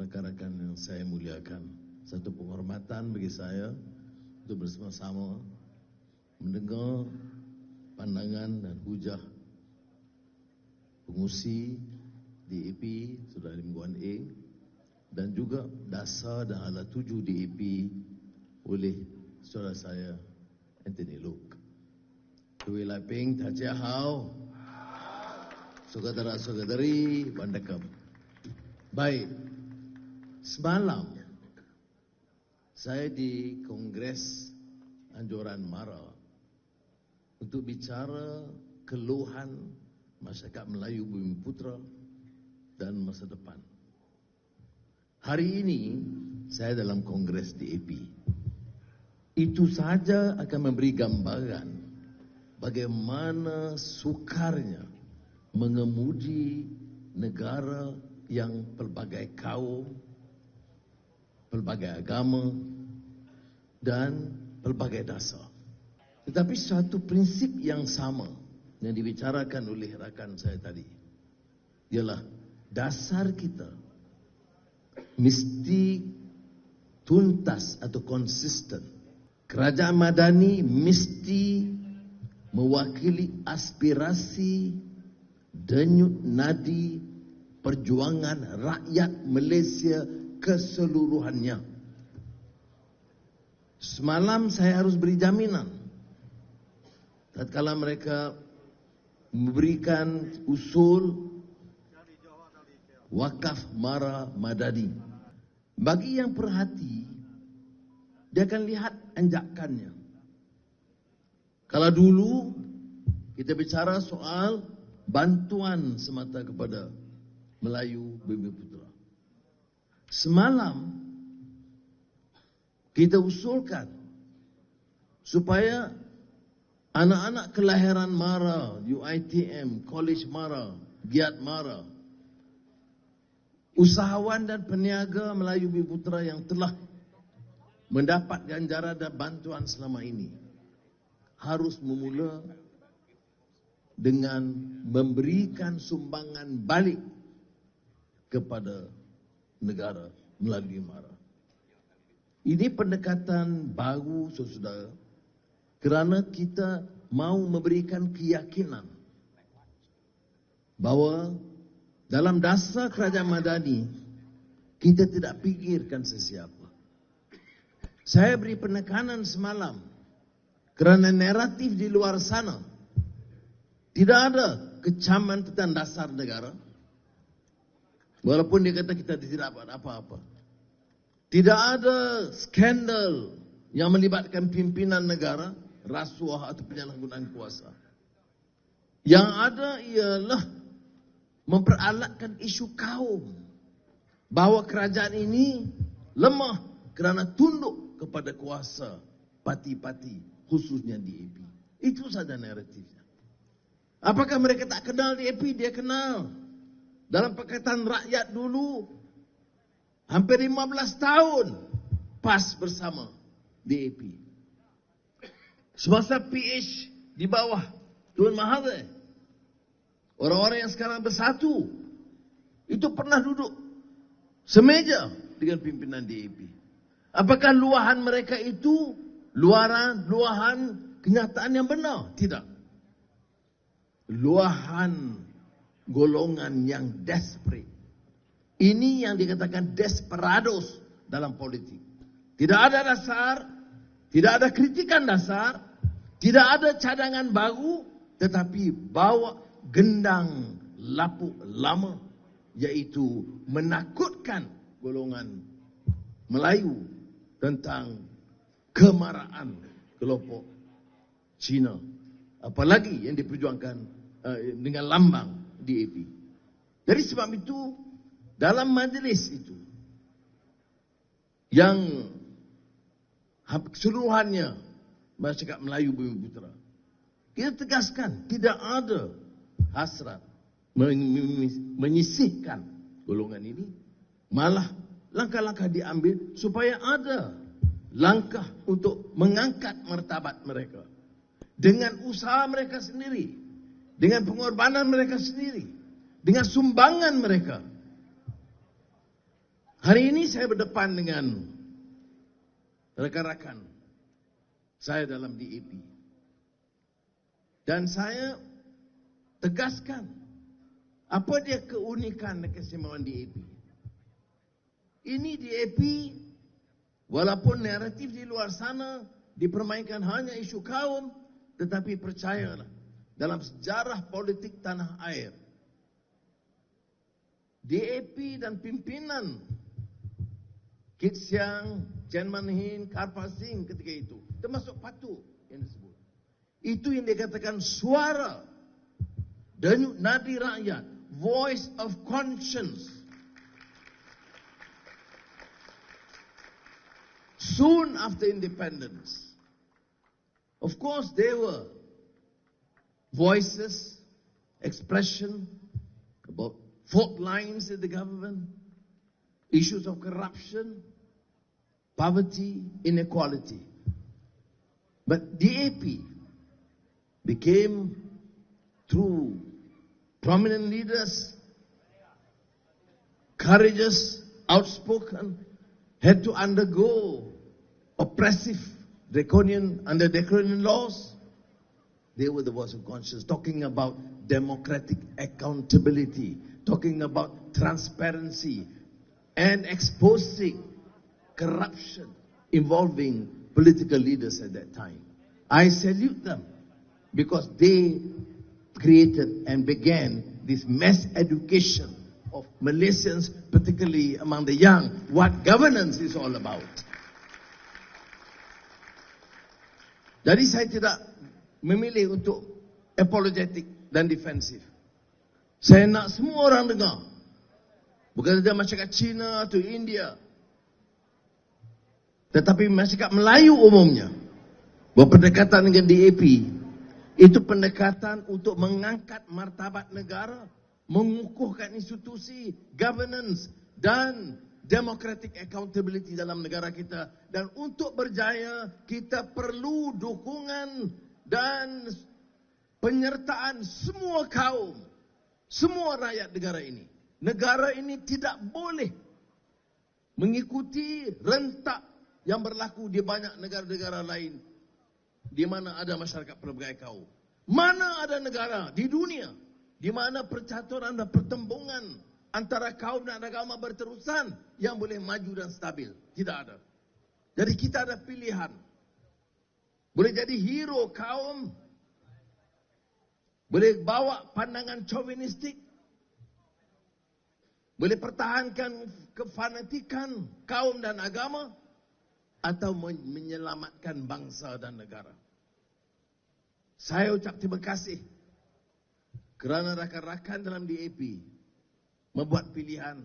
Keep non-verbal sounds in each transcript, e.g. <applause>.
rekan-rekan yang saya muliakan. Satu penghormatan bagi saya untuk bersama-sama mendengar pandangan dan hujah pengusi DAP Saudara Lim Guan Eng dan juga dasar dan ala tuju DAP oleh saudara saya Anthony Luke. Kui Lai Ping, Ta Chia Hao, saudara-saudari Bandakam. Baik, semalam saya di Kongres Anjuran Mara untuk bicara keluhan masyarakat Melayu Bumi Putra dan masa depan. Hari ini saya dalam Kongres DAP. Itu saja akan memberi gambaran bagaimana sukarnya mengemudi negara yang pelbagai kaum, pelbagai agama dan pelbagai dasar. Tetapi satu prinsip yang sama yang dibicarakan oleh rakan saya tadi ialah dasar kita mesti tuntas atau konsisten. Kerajaan Madani mesti mewakili aspirasi denyut nadi perjuangan rakyat Malaysia keseluruhannya. Semalam saya harus beri jaminan. Tatkala mereka memberikan usul wakaf Mara Madadi. Bagi yang perhati, dia akan lihat anjakannya. Kalau dulu kita bicara soal bantuan semata kepada Melayu Bumi Putra. Semalam kita usulkan supaya anak-anak kelahiran Mara, UITM, College Mara, Giat Mara, usahawan dan peniaga Melayu Bumi Putra yang telah mendapat ganjaran dan bantuan selama ini harus memula dengan memberikan sumbangan balik kepada negara melalui MARA. Ini pendekatan baru saudara kerana kita mau memberikan keyakinan bahawa dalam dasar kerajaan Madani, kita tidak fikirkan sesiapa. Saya beri penekanan semalam kerana naratif di luar sana tidak ada kecaman tentang dasar negara. Walaupun dia kata kita tidak dapat apa-apa. Tidak ada skandal yang melibatkan pimpinan negara, rasuah atau penyalahgunaan kuasa. Yang ada ialah memperalatkan isu kaum bahawa kerajaan ini lemah kerana tunduk kepada kuasa parti-parti khususnya DAP. Itu saja naratifnya. Apakah mereka tak kenal DAP? Dia kenal. Dalam Pakatan Rakyat dulu hampir 15 tahun pas bersama DAP. Semasa PH di bawah Tuan Mahathir Orang-orang yang sekarang bersatu itu pernah duduk semeja dengan pimpinan DAP. Apakah luahan mereka itu luaran luahan kenyataan yang benar? Tidak. Luahan golongan yang desperate. Ini yang dikatakan desperados dalam politik. Tidak ada dasar, tidak ada kritikan dasar, tidak ada cadangan baru, tetapi bawa gendang lapuk lama yaitu menakutkan golongan Melayu tentang kemarahan kelompok Cina apalagi yang diperjuangkan uh, dengan lambang DAP dari sebab itu dalam majlis itu yang keseluruhannya masyarakat Melayu Bumi Putra kita tegaskan tidak ada hasrat menyisihkan golongan ini. Malah langkah-langkah diambil supaya ada langkah untuk mengangkat martabat mereka dengan usaha mereka sendiri dengan pengorbanan mereka sendiri dengan sumbangan mereka Hari ini saya berdepan dengan rekan-rekan saya dalam DAP. Dan saya tegaskan apa dia keunikan dan kesimpulan DAP. Ini DAP walaupun naratif di luar sana dipermainkan hanya isu kaum tetapi percayalah dalam sejarah politik tanah air DAP dan pimpinan Kit Siang, Chen Manhin, Karpa Singh ketika itu. Termasuk Patu yang disebut. Itu yang dikatakan suara dan nadi rakyat. Voice of conscience. Soon after independence. Of course, there were voices, expression about fault lines in the government, issues of corruption, poverty, inequality. But DAP became, through prominent leaders, courageous, outspoken, had to undergo oppressive draconian, under draconian laws. They were the voice of conscience talking about democratic accountability, talking about transparency, and exposing corruption involving political leaders at that time. I salute them because they created and began this mass education of Malaysians, particularly among the young, what governance is all about. Jadi saya tidak memilih untuk apologetic dan defensif. Saya nak semua orang dengar Bukan saja masyarakat Cina atau India. Tetapi masyarakat Melayu umumnya. Berpendekatan dengan DAP. Itu pendekatan untuk mengangkat martabat negara. Mengukuhkan institusi, governance dan democratic accountability dalam negara kita. Dan untuk berjaya, kita perlu dukungan dan penyertaan semua kaum. Semua rakyat negara ini negara ini tidak boleh mengikuti rentak yang berlaku di banyak negara-negara lain di mana ada masyarakat pelbagai kaum. Mana ada negara di dunia di mana percaturan dan pertembungan antara kaum dan agama berterusan yang boleh maju dan stabil. Tidak ada. Jadi kita ada pilihan. Boleh jadi hero kaum. Boleh bawa pandangan chauvinistik boleh pertahankan kefanatikan kaum dan agama atau menyelamatkan bangsa dan negara. Saya ucap terima kasih kerana rakan-rakan dalam DAP membuat pilihan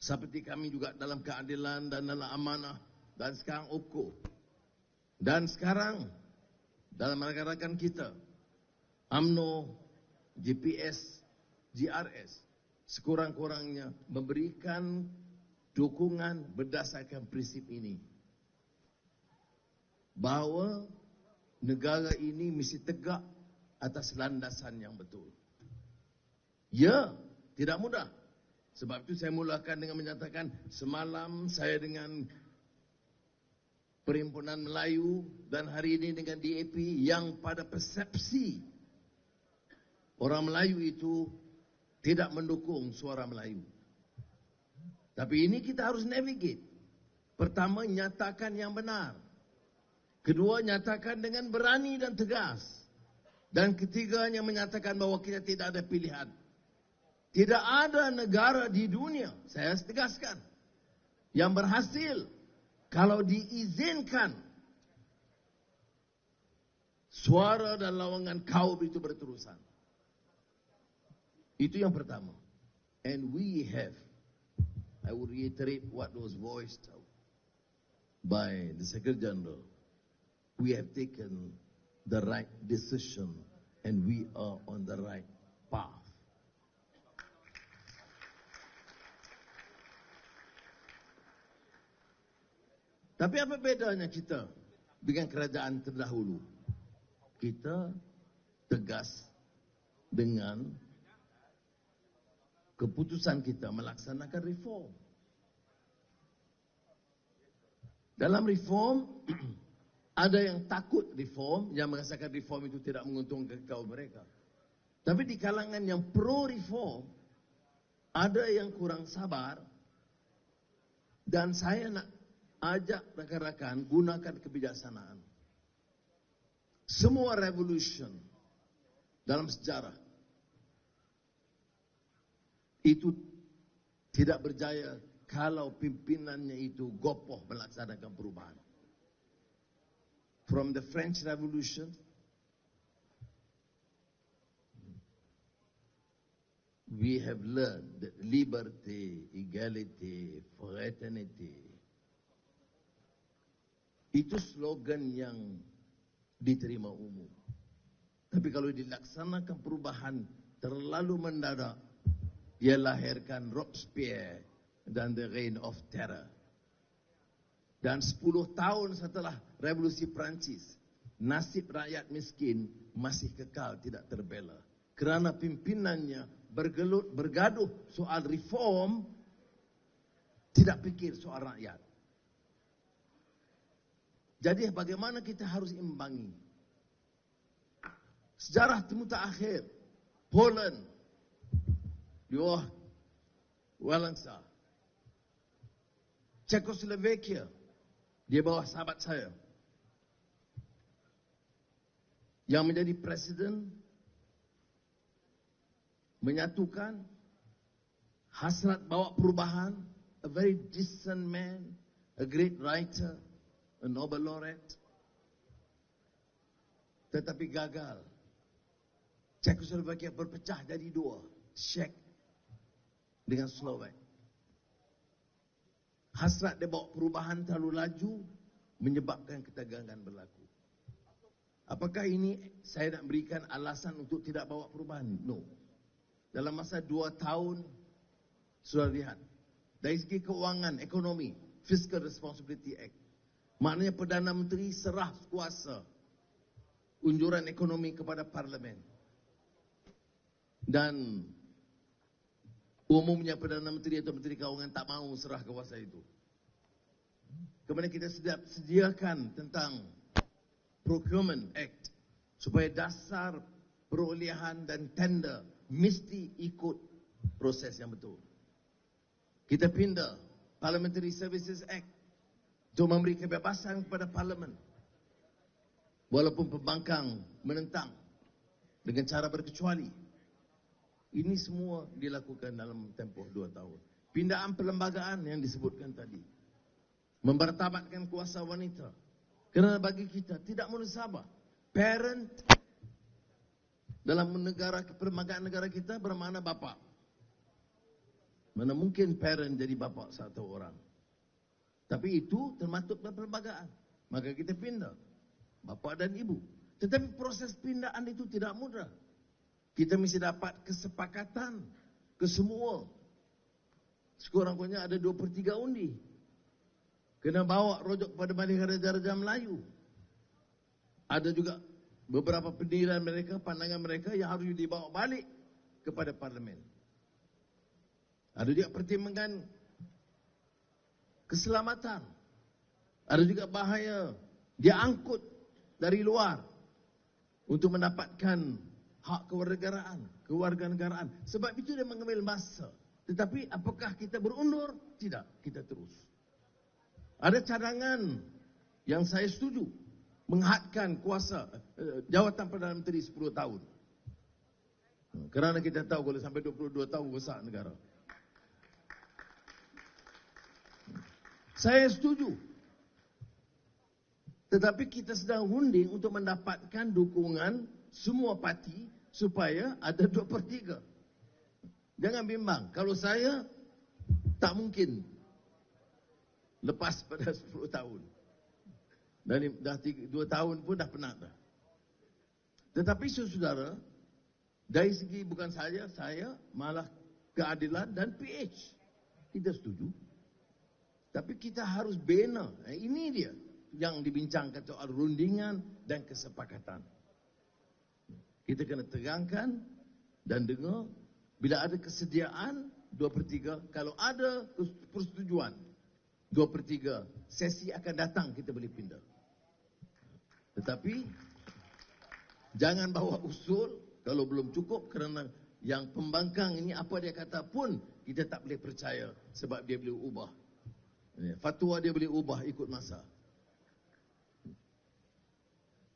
seperti kami juga dalam keadilan dan dalam amanah dan sekarang UKU. Dan sekarang dalam rakan-rakan kita AMNO, GPS, GRS sekurang-kurangnya memberikan dukungan berdasarkan prinsip ini. Bahawa negara ini mesti tegak atas landasan yang betul. Ya, tidak mudah. Sebab itu saya mulakan dengan menyatakan semalam saya dengan Perhimpunan Melayu dan hari ini dengan DAP yang pada persepsi orang Melayu itu tidak mendukung suara Melayu. Tapi ini kita harus navigate. Pertama, nyatakan yang benar. Kedua, nyatakan dengan berani dan tegas. Dan ketiganya menyatakan bahawa kita tidak ada pilihan. Tidak ada negara di dunia, saya tegaskan, yang berhasil kalau diizinkan suara dan lawangan kaum itu berterusan. Itu yang pertama. And we have, I will reiterate what was voiced by the Secretary General. We have taken the right decision and we are on the right path. Tapi apa bedanya kita dengan kerajaan terdahulu? Kita tegas dengan keputusan kita melaksanakan reform. Dalam reform, <clears throat> ada yang takut reform, yang merasakan reform itu tidak menguntungkan kaum mereka. Tapi di kalangan yang pro reform, ada yang kurang sabar, dan saya nak ajak rakan-rakan gunakan kebijaksanaan. Semua revolution dalam sejarah itu tidak berjaya kalau pimpinannya itu gopoh melaksanakan perubahan. From the French Revolution, we have learned that liberty, equality, fraternity, itu slogan yang diterima umum. Tapi kalau dilaksanakan perubahan terlalu mendadak, dia lahirkan Robespierre dan The Reign of Terror. Dan 10 tahun setelah revolusi Perancis, nasib rakyat miskin masih kekal tidak terbela. Kerana pimpinannya bergelut, bergaduh soal reform, tidak fikir soal rakyat. Jadi bagaimana kita harus imbangi? Sejarah temu akhir, Poland, di bawah Walensah, Czechoslovakia, dia bawah sahabat saya. Yang menjadi presiden menyatukan hasrat bawa perubahan, a very decent man, a great writer, a Nobel laureate. Tetapi gagal. Czechoslovakia berpecah jadi dua, Czech dengan Slovak hasrat dia bawa perubahan terlalu laju menyebabkan ketegangan berlaku. Apakah ini saya nak berikan alasan untuk tidak bawa perubahan? No. Dalam masa dua tahun, sudah lihat. Dari segi keuangan, ekonomi, Fiscal Responsibility Act. Maknanya Perdana Menteri serah kuasa unjuran ekonomi kepada Parlimen. Dan Umumnya Perdana Menteri atau Menteri Keuangan tak mahu serah kuasa itu. Kemudian kita sediakan tentang Procurement Act supaya dasar perolehan dan tender mesti ikut proses yang betul. Kita pindah Parliamentary Services Act untuk memberi kebebasan kepada Parlimen. Walaupun pembangkang menentang dengan cara berkecuali. Ini semua dilakukan dalam tempoh dua tahun. Pindaan perlembagaan yang disebutkan tadi. Membertabatkan kuasa wanita. Kerana bagi kita tidak munasabah. Parent dalam negara perlembagaan negara kita bermakna bapa. Mana mungkin parent jadi bapa satu orang. Tapi itu termasuk dalam perlembagaan. Maka kita pindah. Bapa dan ibu. Tetapi proses pindaan itu tidak mudah. Kita mesti dapat kesepakatan ke semua. Sekurang-kurangnya ada 2 per 3 undi. Kena bawa rojok kepada Balik Raja-Raja Melayu. Ada juga beberapa pendirian mereka, pandangan mereka yang harus dibawa balik kepada parlimen. Ada juga pertimbangan keselamatan. Ada juga bahaya dia angkut dari luar untuk mendapatkan hak kewarganegaraan, kewarganegaraan. Sebab itu dia mengambil masa. Tetapi apakah kita berundur? Tidak, kita terus. Ada cadangan yang saya setuju menghadkan kuasa uh, jawatan Perdana Menteri 10 tahun. Kerana kita tahu kalau sampai 22 tahun besar negara. Saya setuju. Tetapi kita sedang hunding untuk mendapatkan dukungan semua parti supaya ada <laughs> dua per tiga. Jangan bimbang. Kalau saya, tak mungkin lepas pada <laughs> sepuluh tahun. Dan dah tiga, dua tahun pun dah penat dah. Tetapi saudara, dari segi bukan saya, saya malah keadilan dan PH. Kita setuju. Tapi kita harus bina. Ini dia yang dibincangkan soal rundingan dan kesepakatan. Kita kena terangkan dan dengar bila ada kesediaan dua per tiga, kalau ada persetujuan dua per tiga sesi akan datang kita boleh pindah. Tetapi jangan bawa usul kalau belum cukup kerana yang pembangkang ini apa dia kata pun kita tak boleh percaya sebab dia boleh ubah. Ya, fatwa dia boleh ubah ikut masa.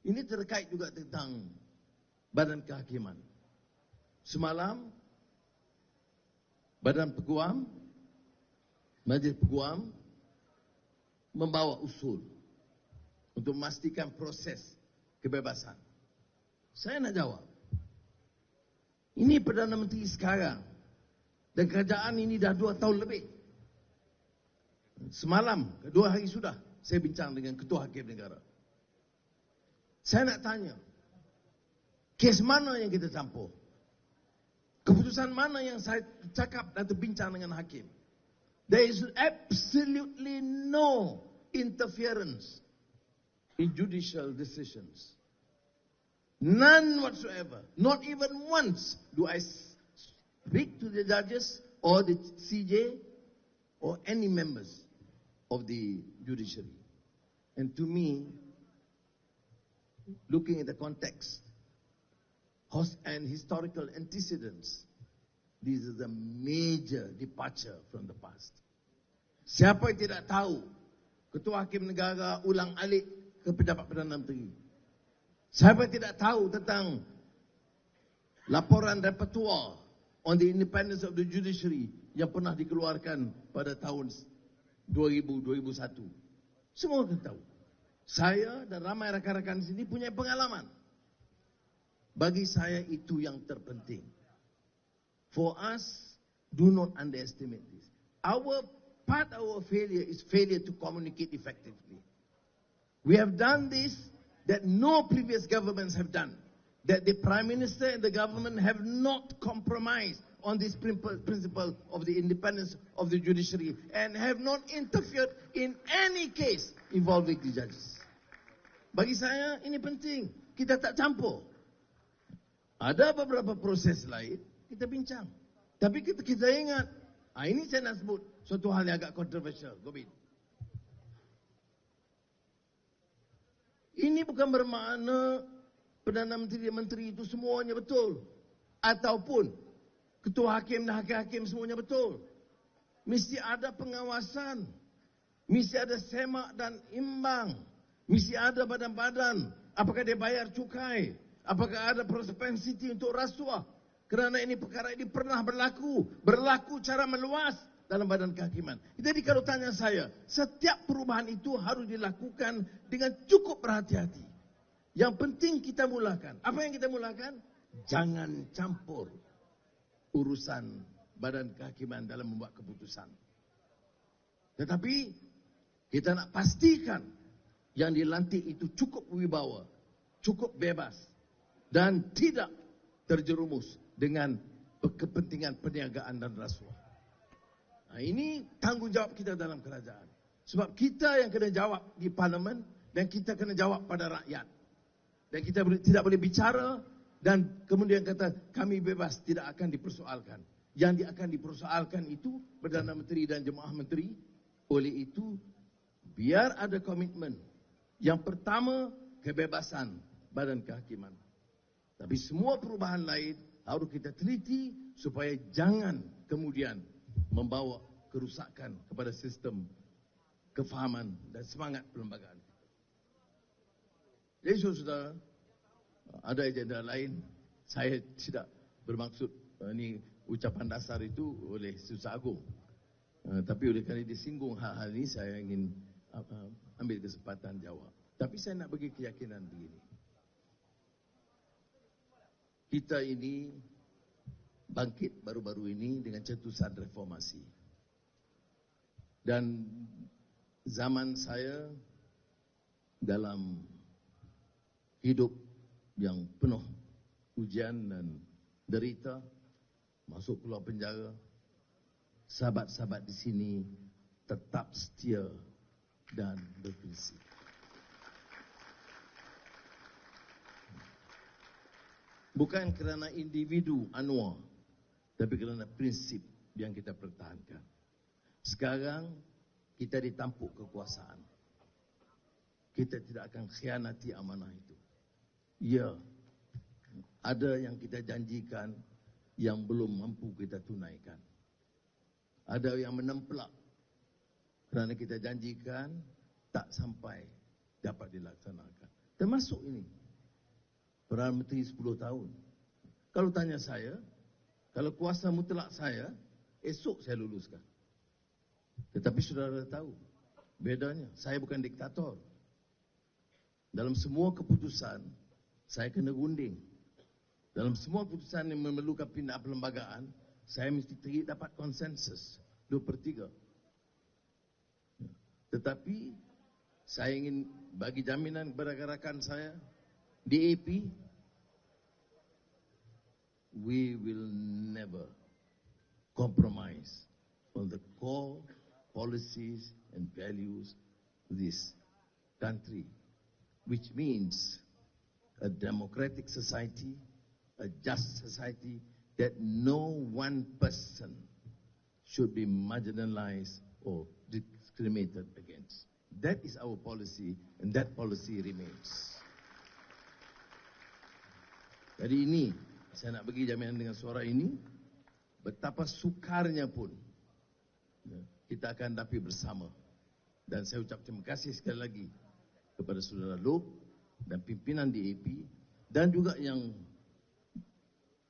Ini terkait juga tentang badan kehakiman. Semalam badan peguam majlis peguam membawa usul untuk memastikan proses kebebasan. Saya nak jawab. Ini Perdana Menteri sekarang. Dan kerajaan ini dah dua tahun lebih. Semalam, dua hari sudah, saya bincang dengan Ketua Hakim Negara. Saya nak tanya, kes mana yang kita campur? Keputusan mana yang saya cakap dan terbincang dengan Hakim? There is absolutely no interference in judicial decisions. None whatsoever. Not even once do I speak to the judges or the CJ or any members of the judiciary. And to me, looking at the context and historical antecedents, this is a major departure from the past. Siapa yang tidak tahu Ketua Hakim Negara ulang alik ke pejabat Perdana Menteri Siapa tidak tahu tentang laporan repertoire on the independence of the judiciary yang pernah dikeluarkan pada tahun 2000-2001. Semua kita tahu. Saya dan ramai rakan-rakan sini punya pengalaman. Bagi saya itu yang terpenting. For us, do not underestimate this. Our part of our failure is failure to communicate effectively. We have done this that no previous governments have done. That the Prime Minister and the government have not compromised on this principle of the independence of the judiciary and have not interfered in any case involving the judges. Bagi saya ini penting. Kita tak campur. Ada beberapa proses lain kita bincang. Tapi kita kita ingat, ah ini saya nak sebut suatu hal yang agak kontroversial, Gobind. Ini bukan bermakna Perdana Menteri-Menteri itu semuanya betul. Ataupun Ketua Hakim dan Hakim-Hakim semuanya betul. Mesti ada pengawasan. Mesti ada semak dan imbang. Mesti ada badan-badan. Apakah dia bayar cukai? Apakah ada propensity untuk rasuah? Kerana ini perkara ini pernah berlaku. Berlaku cara meluas dalam badan kehakiman. Jadi kalau tanya saya, setiap perubahan itu harus dilakukan dengan cukup berhati-hati. Yang penting kita mulakan. Apa yang kita mulakan? Jangan campur urusan badan kehakiman dalam membuat keputusan. Tetapi kita nak pastikan yang dilantik itu cukup wibawa, cukup bebas dan tidak terjerumus dengan kepentingan perniagaan dan rasuah. Nah, ini tanggungjawab kita dalam kerajaan. Sebab kita yang kena jawab di parlimen dan kita kena jawab pada rakyat. Dan kita tidak boleh bicara dan kemudian kata kami bebas tidak akan dipersoalkan. Yang akan dipersoalkan itu Perdana Menteri dan Jemaah Menteri. Oleh itu, biar ada komitmen. Yang pertama, kebebasan badan kehakiman. Tapi semua perubahan lain harus kita teliti supaya jangan kemudian membawa kerusakan kepada sistem kefahaman dan semangat perlembagaan. Jadi saudara, ada agenda lain, saya tidak bermaksud uh, ini ucapan dasar itu oleh Susah Agung. Uh, tapi oleh kerana disinggung hal-hal ini, saya ingin uh, uh, ambil kesempatan jawab. Tapi saya nak bagi keyakinan begini. Kita ini bangkit baru-baru ini dengan cetusan reformasi. Dan zaman saya dalam hidup yang penuh ujian dan derita, masuk pulau penjara, sahabat-sahabat di sini tetap setia dan berprinsip. Bukan kerana individu Anwar tapi kerana prinsip yang kita pertahankan. Sekarang kita ditampuk kekuasaan. Kita tidak akan khianati amanah itu. Ya, ada yang kita janjikan yang belum mampu kita tunaikan. Ada yang menemplak kerana kita janjikan tak sampai dapat dilaksanakan. Termasuk ini. Perdana Menteri 10 tahun. Kalau tanya saya, kalau kuasa mutlak saya, esok saya luluskan. Tetapi saudara tahu, bedanya, saya bukan diktator. Dalam semua keputusan, saya kena gunding. Dalam semua keputusan yang memerlukan pindah perlembagaan, saya mesti teri dapat konsensus. Dua per tiga. Tetapi, saya ingin bagi jaminan kepada rakan saya, DAP, we will never compromise on the core policies and values of this country, which means a democratic society, a just society, that no one person should be marginalized or discriminated against. That is our policy, and that policy remains. Jadi ini, saya nak bagi jaminan dengan suara ini, betapa sukarnya pun ya, kita akan hadapi bersama. Dan saya ucap terima kasih sekali lagi kepada saudara Luk dan pimpinan DAP dan juga yang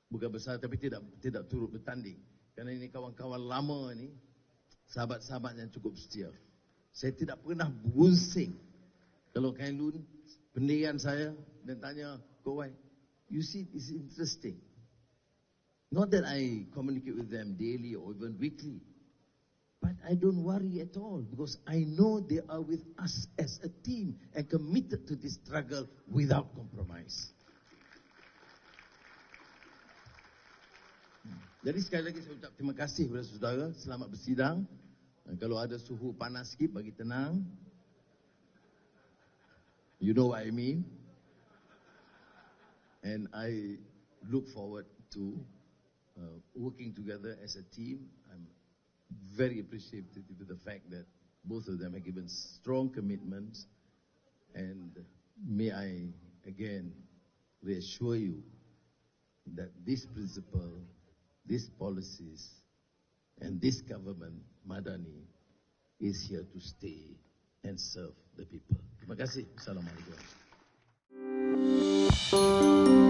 bukan besar tapi tidak tidak turut bertanding. Kerana ini kawan-kawan lama ini, sahabat-sahabat yang cukup setia. Saya tidak pernah bunsing kalau Kain Lun pendirian saya dan tanya, Kowai, you see it's interesting. Not that I communicate with them daily or even weekly, but I don't worry at all because I know they are with us as a team and committed to this struggle without compromise. Jadi sekali lagi saya ucap terima kasih kepada saudara. Selamat bersidang. Dan kalau ada suhu panas sikit, bagi tenang. You know what I mean? and I look forward to uh, working together as a team. I'm very appreciative of the fact that both of them have given strong commitments, and may I again reassure you that this principle, these policies, and this government, Madani, is here to stay and serve the people. Terima kasih. Assalamualaikum.